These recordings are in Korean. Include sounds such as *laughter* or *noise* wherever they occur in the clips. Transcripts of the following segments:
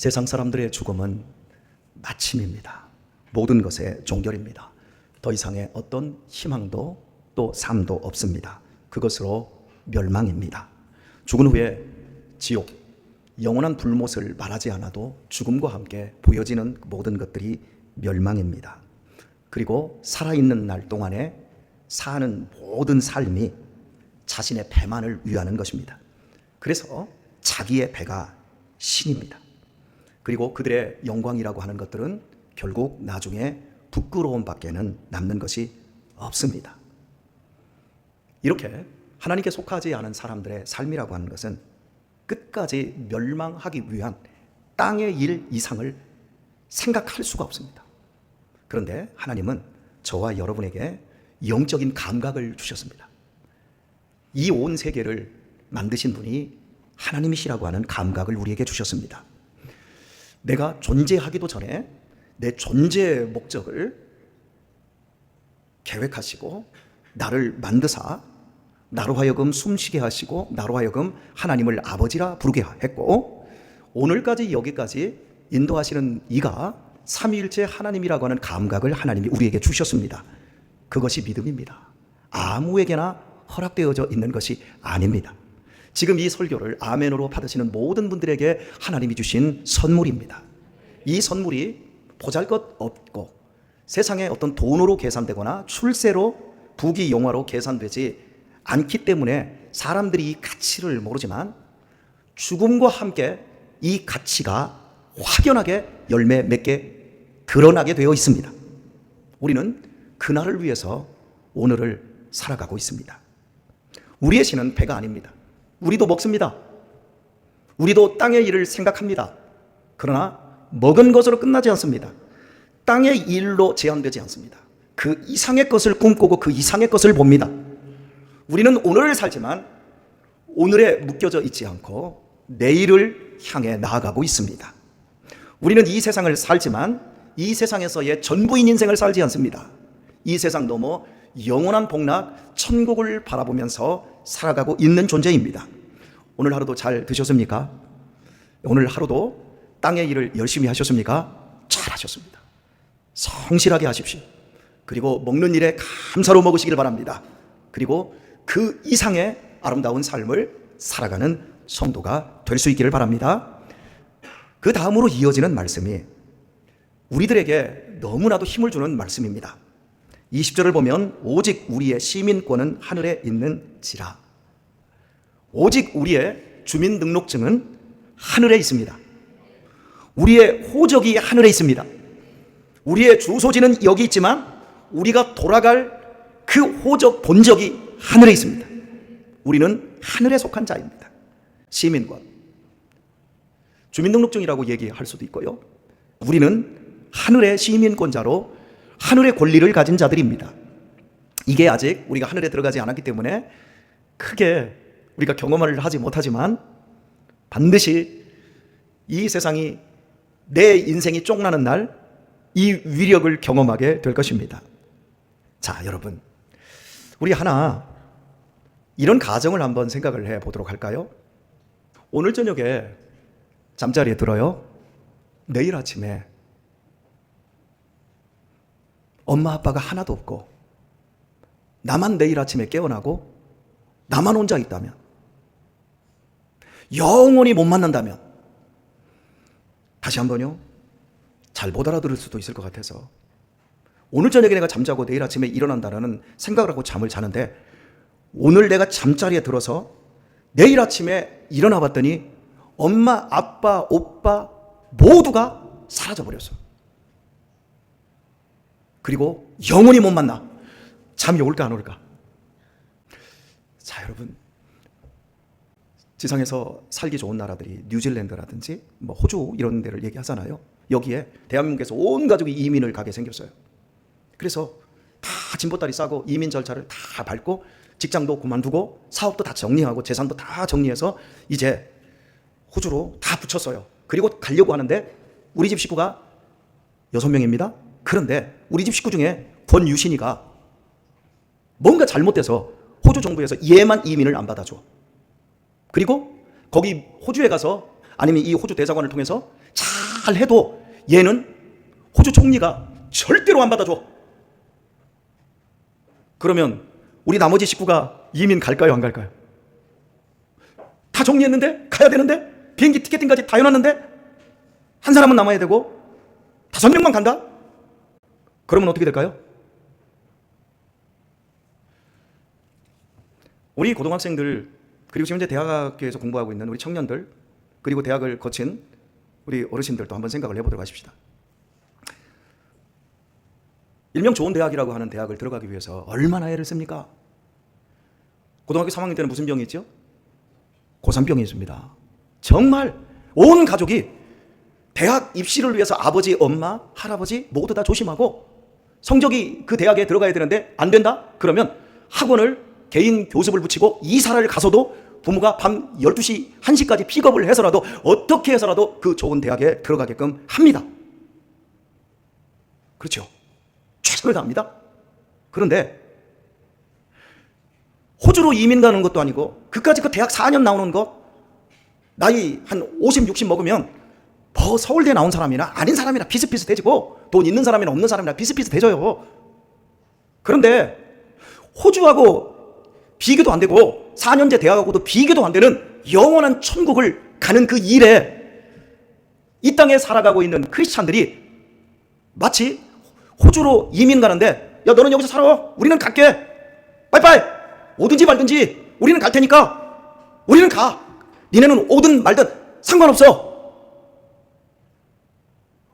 세상 사람들의 죽음은 마침입니다. 모든 것의 종결입니다. 더 이상의 어떤 희망도 또 삶도 없습니다. 그것으로 멸망입니다. 죽은 후에 지옥, 영원한 불못을 말하지 않아도 죽음과 함께 보여지는 모든 것들이 멸망입니다. 그리고 살아있는 날 동안에 사는 모든 삶이 자신의 배만을 위하는 것입니다. 그래서 자기의 배가 신입니다. 그리고 그들의 영광이라고 하는 것들은 결국 나중에 부끄러움 밖에는 남는 것이 없습니다. 이렇게 하나님께 속하지 않은 사람들의 삶이라고 하는 것은 끝까지 멸망하기 위한 땅의 일 이상을 생각할 수가 없습니다. 그런데 하나님은 저와 여러분에게 영적인 감각을 주셨습니다. 이 온 세계를 만드신 분이 하나님이시라고 하는 감각을 우리에게 주셨습니다. 내가 존재하기도 전에 내 존재의 목적을 계획하시고 나를 만드사 나로 하여금 숨쉬게 하시고 나로 하여금 하나님을 아버지라 부르게 했고 오늘까지 여기까지 인도하시는 이가 삼위일체 하나님이라고 하는 감각을 하나님이 우리에게 주셨습니다. 그것이 믿음입니다. 아무에게나 허락되어져 있는 것이 아닙니다. 지금 이 설교를 아멘으로 받으시는 모든 분들에게 하나님이 주신 선물입니다. 이 선물이 보잘 것 없고 세상에 어떤 돈으로 계산되거나 출세로 부귀 영화로 계산되지 않기 때문에 사람들이 이 가치를 모르지만 죽음과 함께 이 가치가 확연하게 열매 맺게 드러나게 되어 있습니다. 우리는 그날을 위해서 오늘을 살아가고 있습니다. 우리의 신은 배가 아닙니다. 우리도 먹습니다. 우리도 땅의 일을 생각합니다. 그러나 먹은 것으로 끝나지 않습니다. 땅의 일로 제한되지 않습니다. 그 이상의 것을 꿈꾸고 그 이상의 것을 봅니다. 우리는 오늘을 살지만 오늘에 묶여져 있지 않고 내일을 향해 나아가고 있습니다. 우리는 이 세상을 살지만 이 세상에서의 전부인 인생을 살지 않습니다. 이 세상 넘어 영원한 복락, 천국을 바라보면서 살아가고 있는 존재입니다. 오늘 하루도 잘 드셨습니까? 오늘 하루도 땅의 일을 열심히 하셨습니까? 잘 하셨습니다. 성실하게 하십시오. 그리고 먹는 일에 감사로 먹으시길 바랍니다. 그리고 그 이상의 아름다운 삶을 살아가는 성도가 될 수 있기를 바랍니다. 그 다음으로 이어지는 말씀이 우리들에게 너무나도 힘을 주는 말씀입니다. 20절을 보면 오직 우리의 시민권은 하늘에 있는지라. 오직 우리의 주민등록증은 하늘에 있습니다. 우리의 호적이 하늘에 있습니다. 우리의 주소지는 여기 있지만 우리가 돌아갈 그 호적 본적이 하늘에 있습니다. 우리는 하늘에 속한 자입니다. 시민권. 주민등록증이라고 얘기할 수도 있고요. 우리는 하늘의 시민권자로 하늘의 권리를 가진 자들입니다. 이게 아직 우리가 하늘에 들어가지 않았기 때문에 크게 우리가 경험을 하지 못하지만 반드시 이 세상이 내 인생이 쫑나는 날 이 위력을 경험하게 될 것입니다. 자, 여러분. 우리 하나 이런 가정을 한번 생각을 해 보도록 할까요? 오늘 저녁에 잠자리에 들어요. 내일 아침에 엄마 아빠가 하나도 없고 나만 내일 아침에 깨어나고 나만 혼자 있다면 영원히 못 만난다면 다시 한번요. 잘 못 알아들을 수도 있을 것 같아서 오늘 저녁에 내가 잠자고 내일 아침에 일어난다라는 생각을 하고 잠을 자는데 오늘 내가 잠자리에 들어서 내일 아침에 일어나 봤더니 엄마, 아빠, 오빠 모두가 사라져 버렸어. 그리고 영원히 못 만나. 잠이 올까 안 올까? 자, 여러분. 지상에서 살기 좋은 나라들이 뉴질랜드라든지 뭐 호주 이런 데를 얘기하잖아요. 여기에 대한민국에서 온 가족이 이민을 가게 생겼어요. 그래서 다 진보다리 싸고 이민 절차를 다 밟고 직장도 그만두고 사업도 다 정리하고 재산도 다 정리해서 이제 호주로 다 붙였어요. 그리고 가려고 하는데 우리 집 식구가 여섯 명입니다. 그런데 우리 집 식구 중에 권유신이가 뭔가 잘못돼서 호주 정부에서 얘만 이민을 안 받아줘. 그리고 거기 호주에 가서 아니면 이 호주 대사관을 통해서 잘 해도 얘는 호주 총리가 절대로 안 받아줘. 그러면 우리 나머지 식구가 이민 갈까요, 안 갈까요? 다 정리했는데 가야 되는데 비행기 티켓팅까지 다 해놨는데 한 사람은 남아야 되고 다섯 명만 간다? 그러면 어떻게 될까요? 우리 고등학생들 그리고 지금 현재 대학교에서 공부하고 있는 우리 청년들 그리고 대학을 거친 우리 어르신들도 한번 생각을 해보도록 하십시다. 일명 좋은 대학이라고 하는 대학을 들어가기 위해서 얼마나 애를 씁니까? 고등학교 3학년 때는 무슨 병이 있죠? 고산병이 있습니다. 정말 온 가족이 대학 입시를 위해서 아버지, 엄마, 할아버지 모두 다 조심하고 성적이 그 대학에 들어가야 되는데 안 된다? 그러면 학원을 개인 교습을 붙이고 이사를 가서도 부모가 밤 12시, 1시까지 픽업을 해서라도 어떻게 해서라도 그 좋은 대학에 들어가게끔 합니다. 그렇죠. 최선을 다합니다. 그런데 호주로 이민 가는 것도 아니고 그까지 그 대학 4년 나오는 거 나이 한 50, 60 먹으면 뭐 서울대 나온 사람이나 아닌 사람이나 비슷비슷해지고 돈 있는 사람이나 없는 사람이나 비슷비슷해져요. 그런데 호주하고 비교도 안 되고 4년제 대학하고도 비교도 안 되는 영원한 천국을 가는 그 일에 이 땅에 살아가고 있는 크리스찬들이 마치 호주로 이민 가는데 야 너는 여기서 살아. 우리는 갈게. 빠이빠이. 오든지 말든지 우리는 갈 테니까. 우리는 가. 니네는 오든 말든 상관없어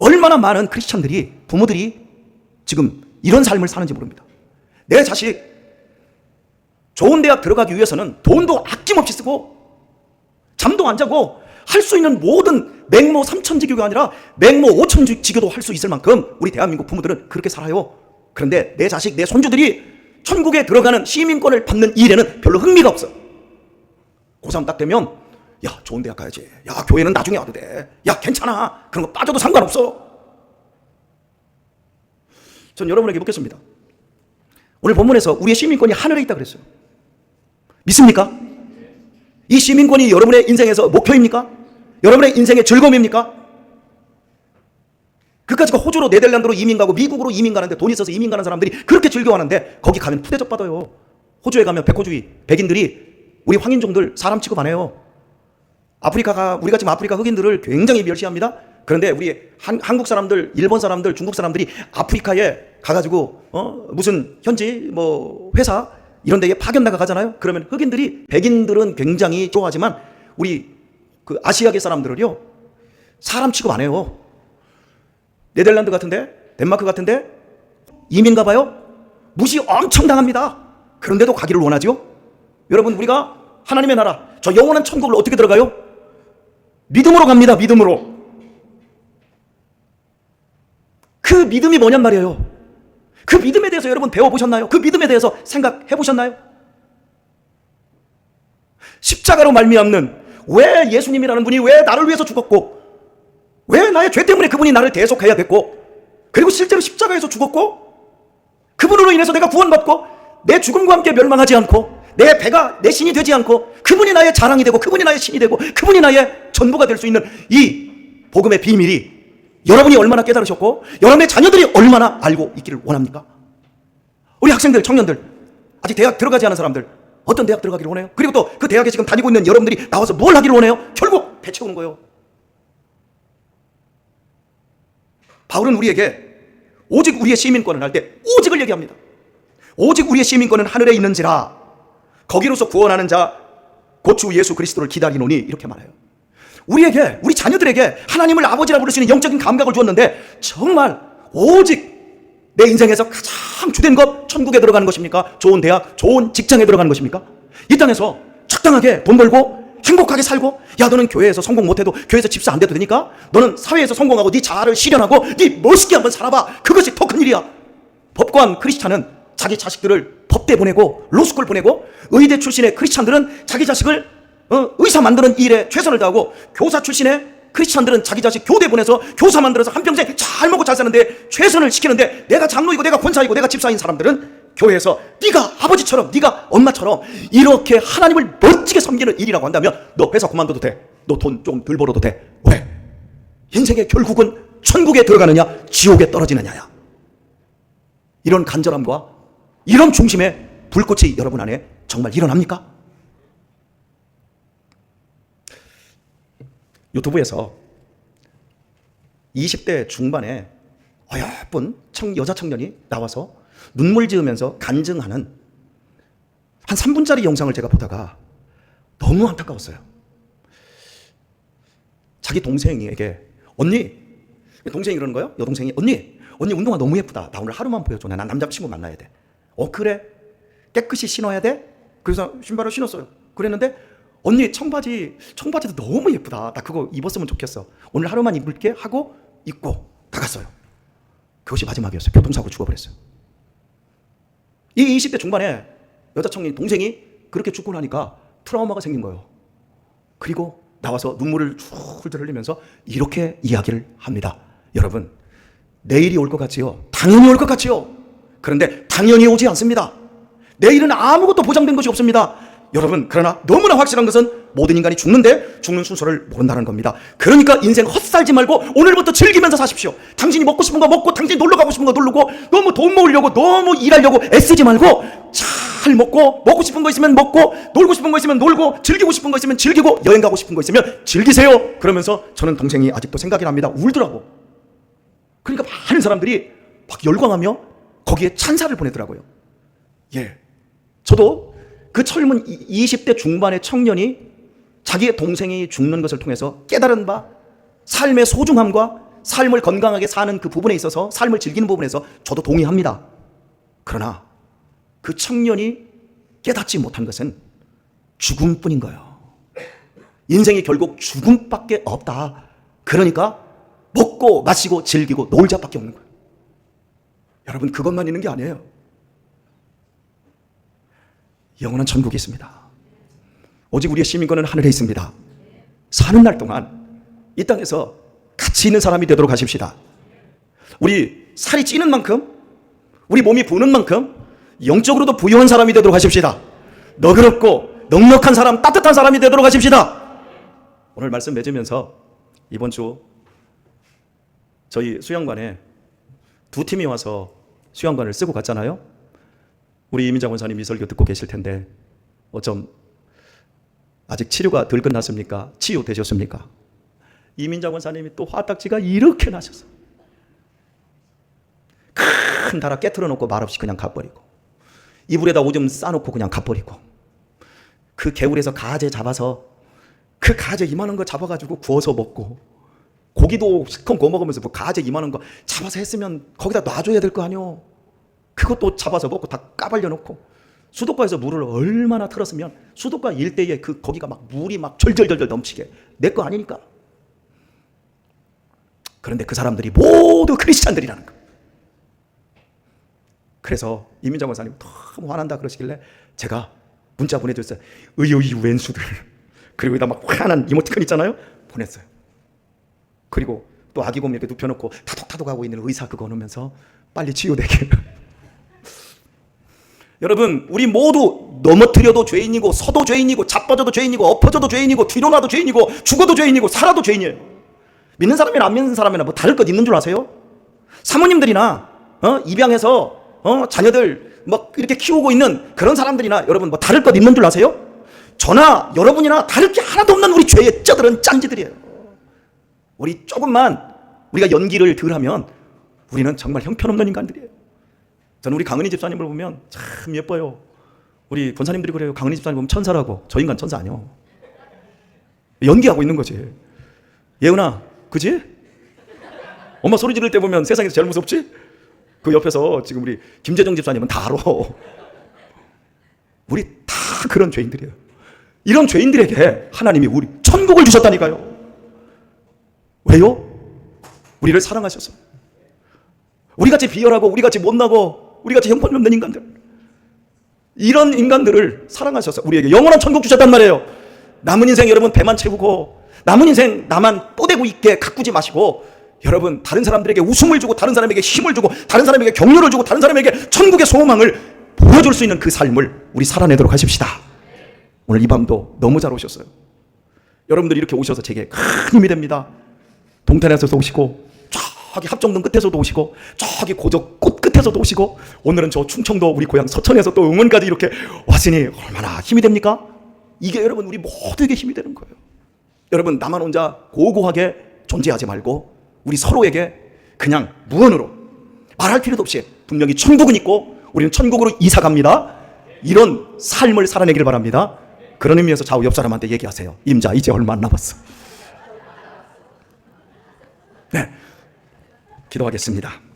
얼마나 많은 크리스찬들이 부모들이 지금 이런 삶을 사는지 모릅니다 내 자식 좋은 대학 들어가기 위해서는 돈도 아낌없이 쓰고 잠도 안 자고 할 수 있는 모든 맹모 3천지교가 아니라 맹모 5천지교도 할 수 있을 만큼 우리 대한민국 부모들은 그렇게 살아요. 그런데 내 자식, 내 손주들이 천국에 들어가는 시민권을 받는 일에는 별로 흥미가 없어. 고3 딱 되면 야 좋은 대학 가야지. 야 교회는 나중에 와도 돼. 야 괜찮아. 그런 거 빠져도 상관없어. 전 여러분에게 묻겠습니다. 오늘 본문에서 우리의 시민권이 하늘에 있다 그랬어요. 믿습니까? 이 시민권이 여러분의 인생에서 목표입니까? 여러분의 인생의 즐거움입니까? 그까지가 호주로 네덜란드로 이민 가고 미국으로 이민 가는데 돈 있어서 이민 가는 사람들이 그렇게 즐겨하는데 거기 가면 푸대접 받아요. 호주에 가면 백호주의 백인들이 우리 황인종들 사람 취급 안 해요. 아프리카가 우리가 지금 아프리카 흑인들을 굉장히 멸시합니다. 그런데 우리 한, 한국 사람들, 일본 사람들, 중국 사람들이 아프리카에 가가지고 어 무슨 현지 뭐 회사 이런 데에 파견 나가 가잖아요. 그러면 흑인들이 백인들은 굉장히 좋아하지만 우리 그 아시아계 사람들을요 사람 취급 안 해요. 네덜란드 같은데 덴마크 같은데 이민 가봐요 무시 엄청 당합니다. 그런데도 가기를 원하죠. 여러분 우리가 하나님의 나라 저 영원한 천국을 어떻게 들어가요? 믿음으로 갑니다. 믿음으로. 그 믿음이 뭐냔 말이에요. 그 믿음에 대해서 여러분 배워보셨나요? 그 믿음에 대해서 생각해보셨나요? 십자가로 말미암는 왜 예수님이라는 분이 왜 나를 위해서 죽었고 왜 나의 죄 때문에 그분이 나를 대속해야 됐고 그리고 실제로 십자가에서 죽었고 그분으로 인해서 내가 구원받고 내 죽음과 함께 멸망하지 않고 내 배가 내 신이 되지 않고 그분이 나의 자랑이 되고 그분이 나의 신이 되고 그분이 나의 전부가 될 수 있는 이 복음의 비밀이 여러분이 얼마나 깨달으셨고 여러분의 자녀들이 얼마나 알고 있기를 원합니까? 우리 학생들, 청년들, 아직 대학 들어가지 않은 사람들 어떤 대학 들어가기를 원해요? 그리고 또 그 대학에 지금 다니고 있는 여러분들이 나와서 뭘 하기를 원해요? 결국 배 채우는 거예요. 바울은 우리에게 오직 우리의 시민권을 할 때 오직을 얘기합니다. 오직 우리의 시민권은 하늘에 있는지라 거기로서 구원하는 자 고추 예수 그리스도를 기다리노니 이렇게 말해요. 우리에게 우리 자녀들에게 하나님을 아버지라 부를 수 있는 영적인 감각을 주었는데 정말 오직 내 인생에서 가장 주된 것 천국에 들어가는 것입니까? 좋은 대학, 좋은 직장에 들어가는 것입니까? 이 땅에서 적당하게 돈 벌고 행복하게 살고 야 너는 교회에서 성공 못해도 교회에서 집사 안 돼도 되니까 너는 사회에서 성공하고 네 자아를 실현하고 네 멋있게 한번 살아봐 그것이 더 큰 일이야 법관 크리스찬은 자기 자식들을 법대 보내고 로스쿨 보내고 의대 출신의 크리스찬들은 자기 자식을 어, 의사 만드는 일에 최선을 다하고 교사 출신의 크리스찬들은 자기 자식 교대 보내서 교사 만들어서 한평생 잘 먹고 잘 사는데 최선을 시키는데 내가 장로이고 내가 권사이고 내가 집사인 사람들은 교회에서 네가 아버지처럼 네가 엄마처럼 이렇게 하나님을 멋지게 섬기는 일이라고 한다면 너 회사 그만둬도 돼. 너 돈 좀 덜 벌어도 돼. 왜? 인생의 결국은 천국에 들어가느냐, 지옥에 떨어지느냐야. 이런 간절함과 이런 중심의 불꽃이 여러분 안에 정말 일어납니까? 유튜브에서 20대 중반에 어여쁜 청, 여자 청년이 나와서 눈물 지으면서 간증하는 한 3분짜리 영상을 제가 보다가 너무 안타까웠어요. 자기 동생에게 언니 동생이 그러는 거예요. 여동생이 언니 언니 운동화 너무 예쁘다. 나 오늘 하루만 보여줘. 나 남자친구 만나야 돼. 어 그래 깨끗이 신어야 돼. 그래서 신발을 신었어요. 그랬는데 언니 청바지 청바지도 너무 예쁘다. 나 그거 입었으면 좋겠어. 오늘 하루만 입을게 하고 입고 나갔어요. 그것이 마지막이었어요. 교통사고 죽어버렸어요. 이 20대 중반에 여자 청년 동생이 그렇게 죽고 나니까 트라우마가 생긴 거예요. 그리고 나와서 눈물을 훌훌 흘리면서 이렇게 이야기를 합니다. 여러분, 내일이 올 것 같지요? 당연히 올 것 같지요? 그런데 당연히 오지 않습니다. 내일은 아무것도 보장된 것이 없습니다. 여러분, 그러나 너무나 확실한 것은 모든 인간이 죽는데 죽는 순서를 모른다는 겁니다. 그러니까 인생 헛살지 말고 오늘부터 즐기면서 사십시오. 당신이 먹고 싶은 거 먹고 당신이 놀러 가고 싶은 거 놀고 너무 돈 모으려고 너무 일하려고 애쓰지 말고 잘 먹고 먹고 싶은 거 있으면 먹고 놀고 싶은 거 있으면 놀고 즐기고 싶은 거 있으면 즐기고 여행 가고 싶은 거 있으면 즐기세요. 그러면서 저는 동생이 아직도 생각이 납니다. 울더라고. 그러니까 많은 사람들이 막 열광하며 거기에 찬사를 보내더라고요. 예. 저도 그 젊은 20대 중반의 청년이 자기의 동생이 죽는 것을 통해서 깨달은 바 삶의 소중함과 삶을 건강하게 사는 그 부분에 있어서 삶을 즐기는 부분에서 저도 동의합니다. 그러나 그 청년이 깨닫지 못한 것은 죽음뿐인 거예요. 인생이 결국 죽음밖에 없다. 그러니까 먹고 마시고 즐기고 놀자밖에 없는 거예요. 여러분 그것만 있는 게 아니에요. 영원한 천국이 있습니다. 오직 우리의 시민권은 하늘에 있습니다. 사는 날 동안 이 땅에서 가치 있는 사람이 되도록 하십시다. 우리 살이 찌는 만큼, 우리 몸이 부는 만큼 영적으로도 부유한 사람이 되도록 하십시다. 너그럽고 넉넉한 사람, 따뜻한 사람이 되도록 하십시다. 오늘 말씀 맺으면서 이번 주 저희 수양관에 두 팀이 와서 수양관을 쓰고 갔잖아요. 우리 이민장 원사님 이 설교 듣고 계실 텐데 어쩜 아직 치료가 덜 끝났습니까? 치유되셨습니까? 이민장 원사님이 또 화딱지가 이렇게 나셔서 큰 다라 깨트려 놓고 말없이 그냥 가버리고 이불에다 오줌 싸놓고 그냥 가버리고 그 개울에서 가재 잡아서 그 가재 이만한 거 잡아가지고 구워서 먹고 고기도 실컷 구워 먹으면서 뭐 가재 이만한 거 잡아서 했으면 거기다 놔줘야 될 거 아니오 그것도 잡아서 먹고 다 까발려 놓고 수도가에서 물을 얼마나 틀었으면 수도가 일대에 그 거기가 막 물이 막 절절절절 넘치게 내 거 아니니까. 그런데 그 사람들이 모두 크리스찬들이라는 거. 그래서 이민정 원사님 너무 화난다 그러시길래 제가 문자 보내줬어요. 의의 왼수들. 그리고 여기다 막 화난 이모티콘 있잖아요. 보냈어요. 그리고 또 아기곰 이렇게 눕혀놓고 타독타독하고 있는 의사 그거 넣으면서 빨리 치유되게. *laughs* 여러분, 우리 모두 넘어뜨려도 죄인이고, 서도 죄인이고, 자빠져도 죄인이고, 엎어져도 죄인이고, 뒤로 나도 죄인이고, 죽어도 죄인이고, 살아도 죄인이에요. 믿는 사람이나 안 믿는 사람이나 뭐 다를 것 있는 줄 아세요? 사모님들이나, 어, 입양해서, 어, 자녀들 막 이렇게 키우고 있는 그런 사람들이나 여러분 뭐 다를 것 있는 줄 아세요? 저나 여러분이나 다를 게 하나도 없는 우리 죄의 쩌들은 짠지들이에요. 우리 조금만 우리가 연기를 덜 하면 우리는 정말 형편없는 인간들이에요. 저는 우리 강은희 집사님을 보면 참 예뻐요. 우리 권사님들이 그래요. 강은희 집사님 보면 천사라고. 저 인간 천사 아니요. 연기하고 있는 거지. 예은아, 그지? 엄마 소리 지를 때 보면 세상에서 제일 무섭지? 그 옆에서 지금 우리 김재정 집사님은 다 알아. 우리 다 그런 죄인들이에요. 이런 죄인들에게 하나님이 우리 천국을 주셨다니까요. 왜요? 우리를 사랑하셔서. 우리같이 비열하고 우리같이 못나고 우리같이 형편 없는 인간들. 이런 인간들을 사랑하셔서 우리에게 영원한 천국 주셨단 말이에요. 남은 인생 여러분 배만 채우고 남은 인생 나만 뽀대고 있게 가꾸지 마시고 여러분 다른 사람들에게 웃음을 주고 다른 사람에게 힘을 주고 다른 사람에게 격려를 주고 다른 사람에게 천국의 소망을 보여줄 수 있는 그 삶을 우리 살아내도록 하십시다. 오늘 이 밤도 너무 잘 오셨어요. 여러분들이 이렇게 오셔서 제게 큰 힘이 됩니다 동탄에서도 오시고 저기 합정동 끝에서도 오시고 저기 고적 꽃 끝에서도 오시고 오늘은 저 충청도 우리 고향 서천에서 또 응원까지 이렇게 왔으니 얼마나 힘이 됩니까? 이게 여러분 우리 모두에게 힘이 되는 거예요. 여러분 나만 혼자 고고하게 존재하지 말고 우리 서로에게 그냥 무언으로 말할 필요도 없이 분명히 천국은 있고 우리는 천국으로 이사 갑니다. 이런 삶을 살아내길 바랍니다. 그런 의미에서 좌우 옆 사람한테 얘기하세요. 임자 이제 얼마 안 남았어. 네. 기도하겠습니다.